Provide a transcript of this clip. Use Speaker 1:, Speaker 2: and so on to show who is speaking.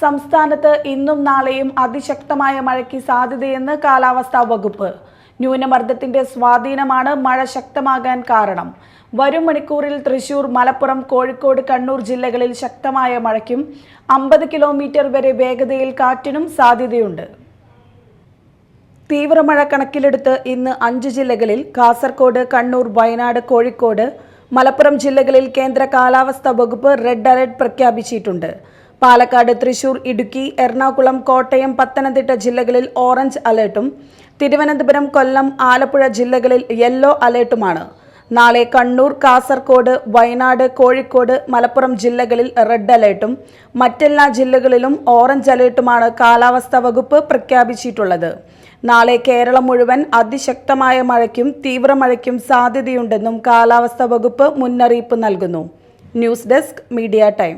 Speaker 1: സംസ്ഥാനത്ത് ഇന്നും നാളെയും അതിശക്തമായ മഴയ്ക്ക് സാധ്യതയെന്ന് കാലാവസ്ഥാ വകുപ്പ്. ന്യൂനമർദ്ദത്തിന്റെ സ്വാധീനമാണ് മഴ ശക്തമാകാൻ കാരണം. വരും മണിക്കൂറിൽ തൃശൂർ മലപ്പുറം കോഴിക്കോട് കണ്ണൂർ ജില്ലകളിൽ ശക്തമായ മഴയ്ക്കും അമ്പത് കിലോമീറ്റർ വരെ വേഗതയിൽ കാറ്റിനും സാധ്യതയുണ്ട്. തീവ്രമഴ കണക്കിലെടുത്ത് ഇന്ന് അഞ്ച് ജില്ലകളിൽ കാസർകോട് കണ്ണൂർ വയനാട് കോഴിക്കോട് മലപ്പുറം ജില്ലകളിൽ കേന്ദ്ര കാലാവസ്ഥാ വകുപ്പ് റെഡ് അലർട്ട് പ്രഖ്യാപിച്ചിട്ടുണ്ട്. പാലക്കാട് തൃശൂർ ഇടുക്കി എറണാകുളം കോട്ടയം പത്തനംതിട്ട ജില്ലകളിൽ ഓറഞ്ച് അലേർട്ടും തിരുവനന്തപുരം കൊല്ലം ആലപ്പുഴ ജില്ലകളിൽ യെല്ലോ അലേർട്ടുമാണ്. നാളെ കണ്ണൂർ കാസർകോട് വയനാട് കോഴിക്കോട് മലപ്പുറം ജില്ലകളിൽ റെഡ് അലേർട്ടും മറ്റെല്ലാ ജില്ലകളിലും ഓറഞ്ച് അലേർട്ടുമാണ് കാലാവസ്ഥാ വകുപ്പ് പ്രഖ്യാപിച്ചിട്ടുള്ളത്. നാളെ കേരളം മുഴുവൻ അതിശക്തമായ മഴയ്ക്കും തീവ്രമഴയ്ക്കും സാധ്യതയുണ്ടെന്നും കാലാവസ്ഥാ വകുപ്പ് മുന്നറിയിപ്പ് നൽകുന്നു. News desk media time.